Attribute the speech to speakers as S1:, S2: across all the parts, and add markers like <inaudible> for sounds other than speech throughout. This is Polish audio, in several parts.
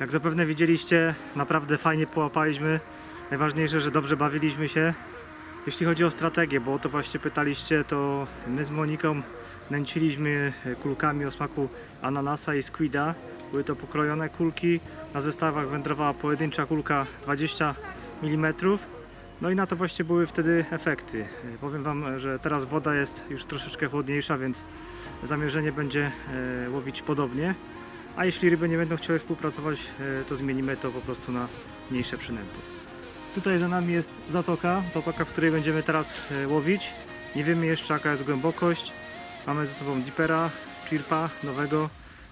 S1: Jak zapewne widzieliście, naprawdę fajnie połapaliśmy. Najważniejsze, że dobrze bawiliśmy się. Jeśli chodzi o strategię, bo o to właśnie pytaliście, to my z Moniką nęciliśmy kulkami o smaku ananasa i squida. Były to pokrojone kulki. Na zestawach wędrowała pojedyncza kulka 20 mm. No i na to właśnie były wtedy efekty. Powiem Wam, że teraz woda jest już troszeczkę chłodniejsza, więc zamierzenie będzie e, łowić podobnie. A jeśli ryby nie będą chciały współpracować, e, to zmienimy to po prostu na mniejsze przynęty. Tutaj za nami jest zatoka, zatoka, w której będziemy teraz e, łowić. Nie wiemy jeszcze jaka jest głębokość. Mamy ze sobą dipera, chirpa nowego,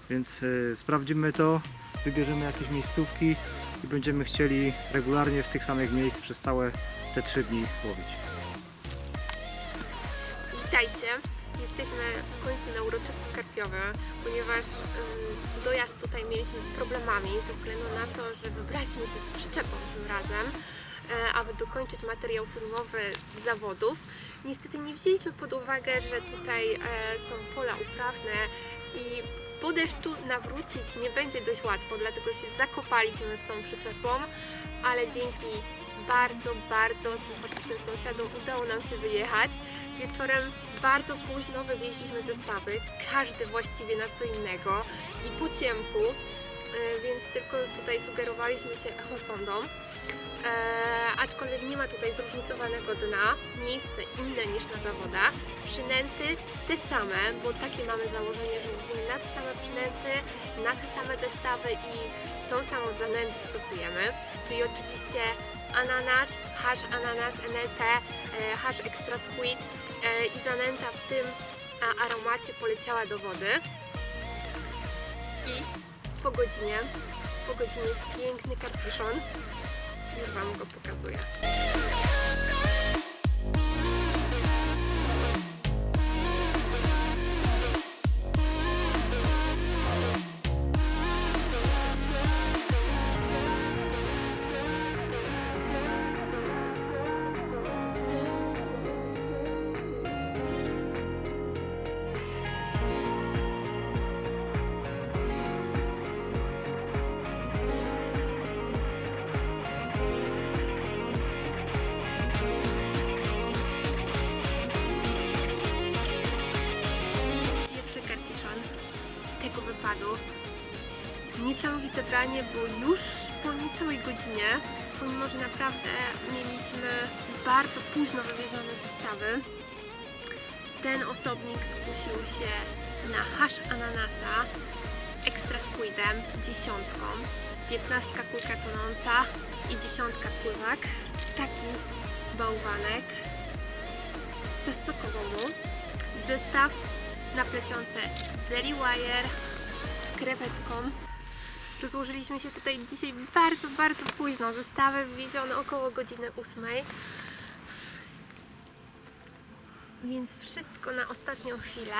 S1: więc e, sprawdzimy to, wybierzemy jakieś miejscówki i będziemy chcieli regularnie z tych samych miejsc przez całe te 3 dni łowić.
S2: Witajcie! Jesteśmy w końcu na uroczysku karpiowym, ponieważ dojazd tutaj mieliśmy z problemami ze względu na to, że wybraliśmy się z przyczepą tym razem, e, aby dokończyć materiał filmowy z zawodów. Niestety nie wzięliśmy pod uwagę, że tutaj e, są pola uprawne i po deszczu nawrócić nie będzie dość łatwo, dlatego się zakopaliśmy z tą przyczepą, ale dzięki bardzo, bardzo sympatycznym sąsiadom udało nam się wyjechać. Wieczorem bardzo późno wywieźliśmy zestawy, każdy właściwie na co innego i po ciemku, e, więc tylko tutaj sugerowaliśmy się echosondą. E, aczkolwiek nie ma tutaj zróżnicowanego dna, miejsce inne niż na zawodach, przynęty te same, bo takie mamy założenie, że mówimy na te same przynęty, na te same zestawy i tą samą zanętę stosujemy, czyli oczywiście ananas, hash ananas NLT, e, hash extra squid e, i zanęta w tym aromacie poleciała do wody i po godzinie, po godzinie piękny karpiszon, już Wam go pokazuję. Niesamowite branie, bo już po niecałej godzinie, pomimo że naprawdę mieliśmy bardzo późno wywiezione zestawy, ten osobnik skusił się na hash ananasa z ekstra squidem, dziesiątką, 15 kulka tonąca i dziesiątka pływak. Taki bałwanek zasmakował mu. Zestaw na plecionce Jelly Wire krewetką. Rozłożyliśmy się tutaj dzisiaj bardzo, bardzo późno. Zestawy wywiezione około godziny 8. Więc wszystko na ostatnią chwilę.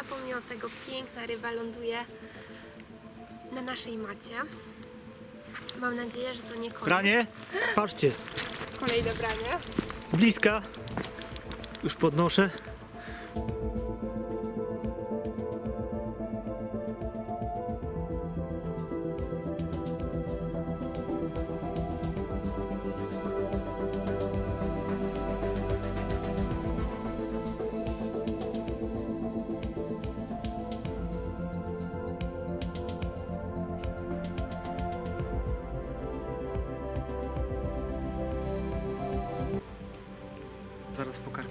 S2: A pomimo tego piękna ryba ląduje na naszej macie. Mam nadzieję, że to nie koniec.
S1: Branie, patrzcie,
S2: Kolejne branie.
S1: z bliska, już podnoszę.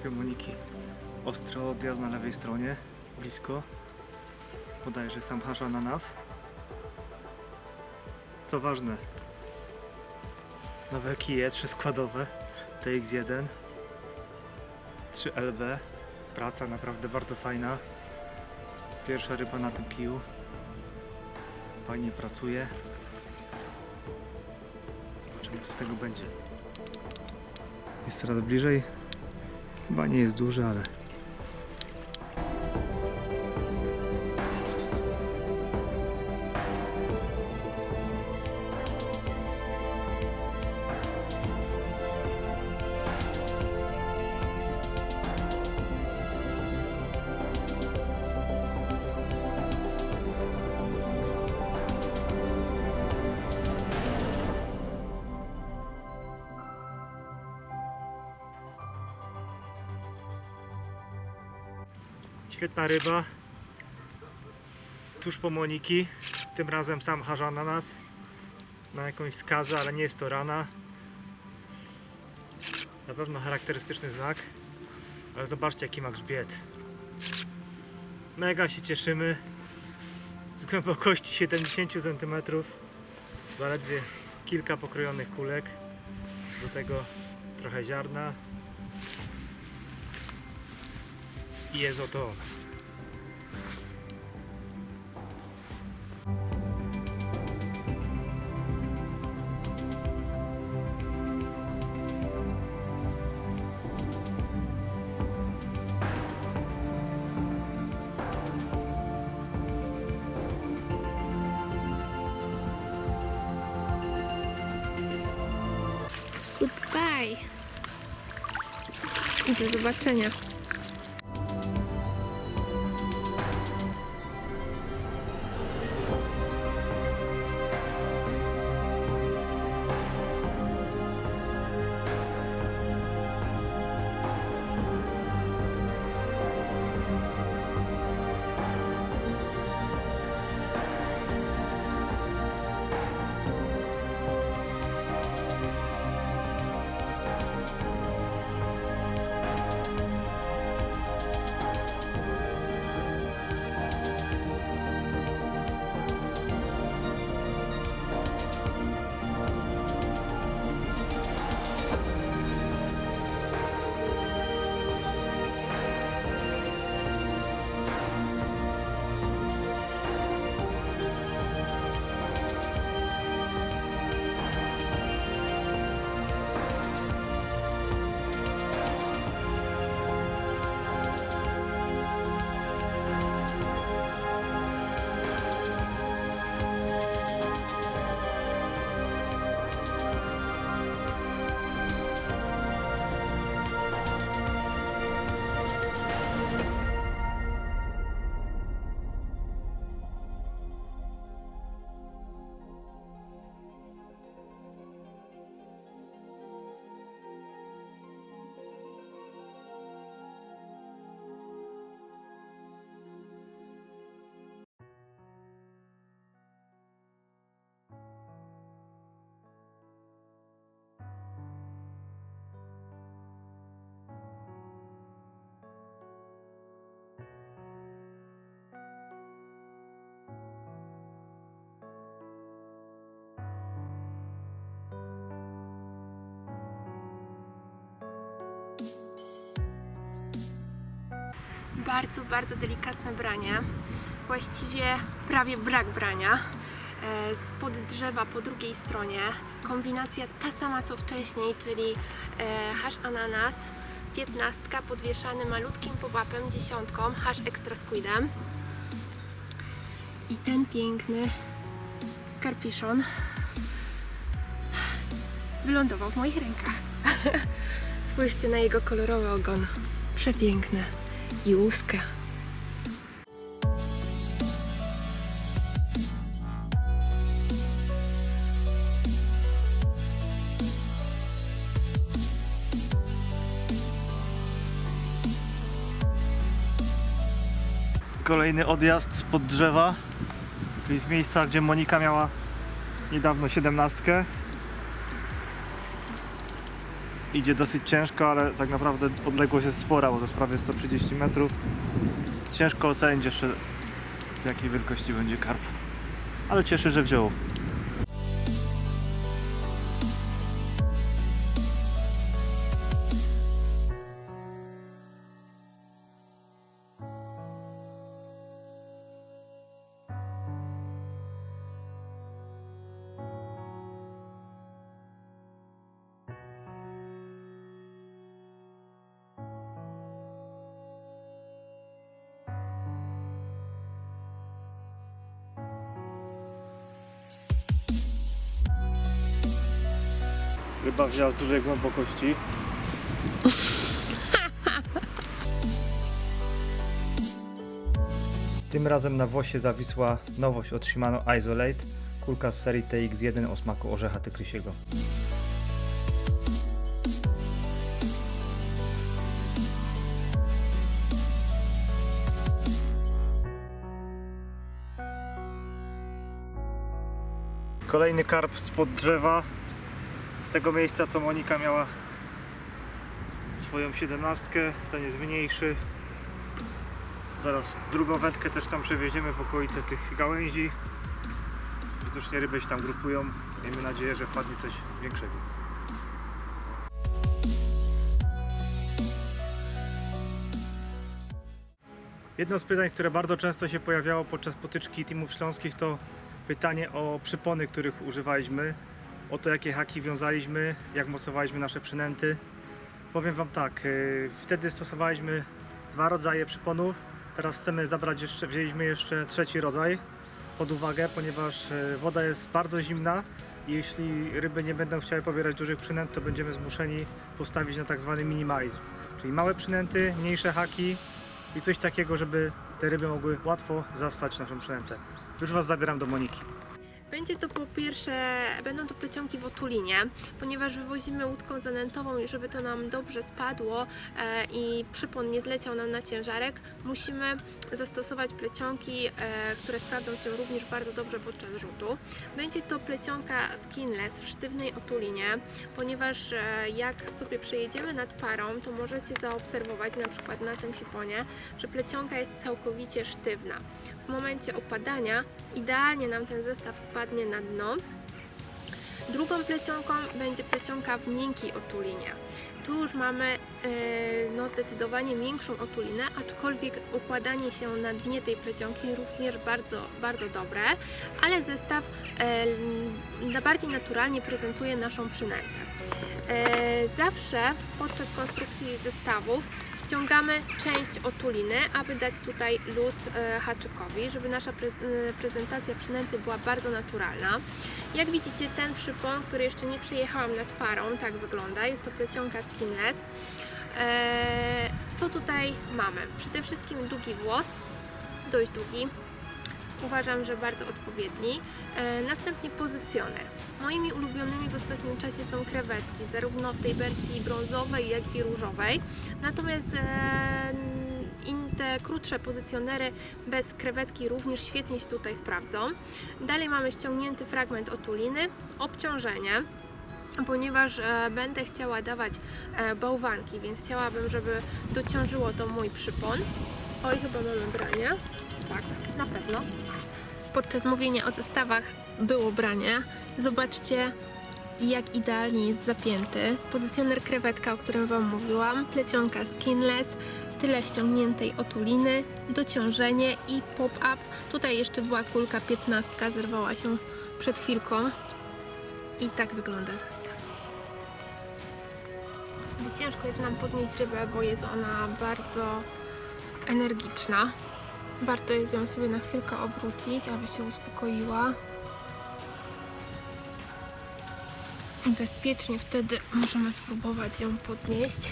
S1: Pokarpię Moniki. Ostro odjazd na lewej stronie, blisko. Bodajże sam hasza na nas. Co ważne, nowe kije trzyskładowe TX1 3LB praca naprawdę bardzo fajna pierwsza ryba na tym kiju fajnie pracuje zobaczymy co z tego będzie jest coraz bliżej chyba nie jest duży, ale Świetna ryba. Tuż po Moniki. Tym razem sam harza na nas. Na jakąś skazę, ale nie jest to rana. Na pewno charakterystyczny znak. Ale zobaczcie jaki ma grzbiet. Mega się cieszymy. Z głębokości 70 cm. Zaledwie kilka pokrojonych kulek. Do tego trochę ziarna. I jest oto on.
S2: Goodbye. I do zobaczenia. Bardzo, bardzo delikatne branie. Właściwie prawie brak brania. E, Spod drzewa po drugiej stronie kombinacja ta sama co wcześniej, czyli e, hasz ananas, piętnastka podwieszany malutkim pop-upem, dziesiątką, hasz ekstra squidem. I ten piękny karpiszon wylądował w moich rękach. <laughs> Spójrzcie na jego kolorowy ogon. Przepiękne. I łuskę.
S1: Kolejny odjazd spod drzewa, czyli z miejsca, gdzie Monika miała niedawno siedemnastkę. Idzie dosyć ciężko, ale tak naprawdę odległość jest spora, bo to jest prawie 130 metrów. Ciężko ocenić jeszcze w jakiej wielkości będzie karp. Ale cieszę, że wziął. Ryba wzięła z dużej głębokości. Tym razem na Włosie zawisła nowość od Shimano Isolate, kulka z serii TX1 o smaku orzecha tygrysiego. Kolejny karp spod drzewa, tego miejsca, co Monika miała swoją siedemnastkę. Ten jest mniejszy. Zaraz drugą wędkę też tam przewieziemy w okolice tych gałęzi. Widocznie ryby się tam grupują. Miejmy nadzieję, że wpadnie coś większego. Jedno z pytań, które bardzo często się pojawiało podczas potyczki teamów śląskich to pytanie o przypony, których używaliśmy, o to jakie haki wiązaliśmy, jak mocowaliśmy nasze przynęty. Powiem Wam tak, yy, wtedy stosowaliśmy dwa rodzaje przyponów, teraz chcemy zabrać jeszcze, wzięliśmy jeszcze trzeci rodzaj pod uwagę, ponieważ yy, woda jest bardzo zimna i jeśli ryby nie będą chciały pobierać dużych przynęt, to będziemy zmuszeni postawić na tak zwany minimalizm, czyli małe przynęty, mniejsze haki, i coś takiego, żeby te ryby mogły łatwo zastać naszą przynętę. Już Was zabieram do Moniki.
S2: Będzie to po pierwsze, będą to plecionki w otulinie, ponieważ wywozimy łódką zanętową i żeby to nam dobrze spadło e, i przypon nie zleciał nam na ciężarek, musimy zastosować plecionki, e, które sprawdzą się również bardzo dobrze podczas rzutu. Będzie to plecionka skinless w sztywnej otulinie, ponieważ e, jak sobie przejedziemy nad parą, to możecie zaobserwować na przykład na tym przyponie, że plecionka jest całkowicie sztywna. W momencie opadania idealnie nam ten zestaw spadnie na dno. Drugą plecionką będzie plecionka w miękkiej otulinie. Tu już mamy e, no, zdecydowanie większą otulinę, aczkolwiek układanie się na dnie tej plecionki również bardzo, bardzo dobre, ale zestaw e, bardziej naturalnie prezentuje naszą przynętę. E, zawsze podczas konstrukcji zestawów ściągamy część otuliny, aby dać tutaj luz e, haczykowi, żeby nasza e, prezentacja przynęty była bardzo naturalna. Jak widzicie, ten przypon, który jeszcze nie przyjechałam nad parą, tak wygląda. Jest to plecionka skinless. Co tutaj mamy? Przede wszystkim długi włos, dość długi. Uważam, że bardzo odpowiedni. E, następnie pozycjoner. Moimi ulubionymi w ostatnim czasie są krewetki, zarówno w tej wersji brązowej, jak i różowej. Natomiast e, te krótsze pozycjonery bez krewetki również świetnie się tutaj sprawdzą. Dalej mamy ściągnięty fragment otuliny, obciążenie. Ponieważ e, będę chciała dawać bałwanki, więc chciałabym, żeby dociążyło to mój przypon. Oj, chyba mamy branie. Tak, na pewno. Podczas mówienia o zestawach było branie. Zobaczcie, jak idealnie jest zapięty. Pozycjoner krewetka, o którym Wam mówiłam, plecionka skinless, tyle ściągniętej otuliny, dociążenie i pop-up. Tutaj jeszcze była kulka 15, zerwała się przed chwilką. I tak wygląda zestaw. Ciężko jest nam podnieść rybę, bo jest ona bardzo energiczna. Warto jest ją sobie na chwilkę obrócić, aby się uspokoiła. I bezpiecznie wtedy możemy spróbować ją podnieść.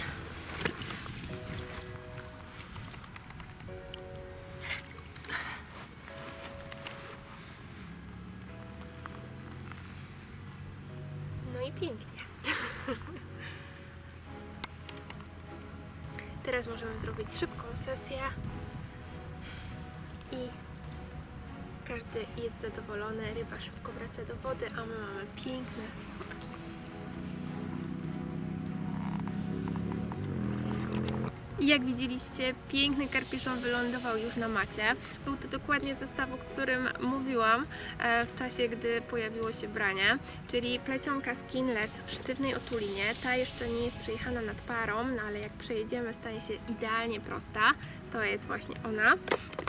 S2: No i pięknie. <laughs> Teraz możemy zrobić szybką sesję i każdy jest zadowolony, ryba szybko wraca do wody, a my mamy piękne fotki. I jak widzieliście, piękny karpiszon wylądował już na macie. Był to dokładnie zestaw, o którym mówiłam e, w czasie, gdy pojawiło się branie, czyli plecionka skinless w sztywnej otulinie. Ta jeszcze nie jest przejechana nad parą, no ale jak przejedziemy, stanie się idealnie prosta. To jest właśnie ona.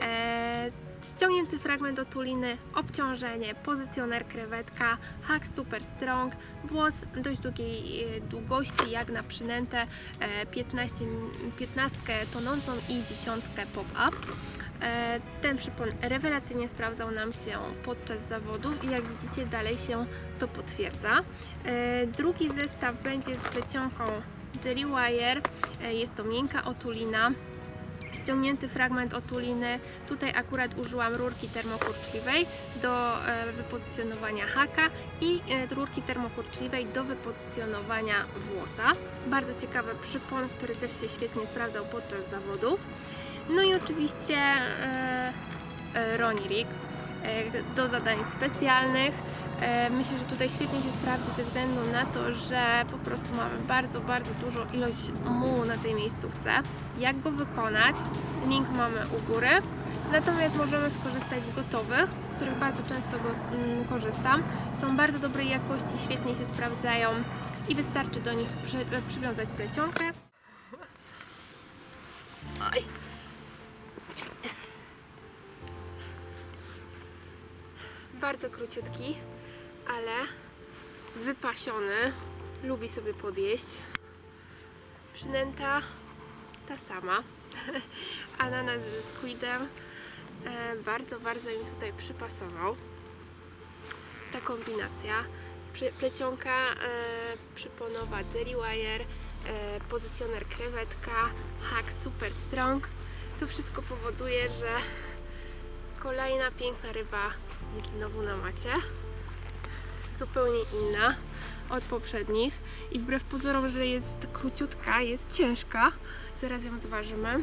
S2: E, ściągnięty fragment otuliny, obciążenie, pozycjoner krewetka, hak super strong, włos dość długiej e, długości jak na przynętę e, 15, 15 tonącą i dziesiątkę pop-up. Ten przypon rewelacyjnie sprawdzał nam się podczas zawodów i jak widzicie dalej się to potwierdza. Drugi zestaw będzie z plecionką Jelly Wire, jest to miękka otulina, ściągnięty fragment otuliny. Tutaj akurat użyłam rurki termokurczliwej do e, wypozycjonowania haka i e, rurki termokurczliwej do wypozycjonowania włosa. Bardzo ciekawy przypon, który też się świetnie sprawdzał podczas zawodów. No i oczywiście e, Roni Rig do zadań specjalnych. E, Myślę, że tutaj świetnie się sprawdzi ze względu na to, że po prostu mamy bardzo, bardzo dużą ilość mułu na tej miejscówce. Jak go wykonać? Link mamy u góry. Natomiast możemy skorzystać z gotowych, z których bardzo często go, mm, korzystam. Są bardzo dobrej jakości, świetnie się sprawdzają i wystarczy do nich przy, przywiązać plecionkę. Oj. Bardzo króciutki, ale wypasiony. Lubi sobie podjeść. Przynęta ta sama. <laughs> Ananas ze squidem. E, bardzo, bardzo im tutaj przypasował. Ta kombinacja. Plecionka e, przyponowa Jelly Wire, e, pozycjoner krewetka, hack super strong. To wszystko powoduje, że kolejna piękna ryba jest znowu na macie. Zupełnie inna od poprzednich i wbrew pozorom, że jest króciutka, jest ciężka. Zaraz ją zważymy.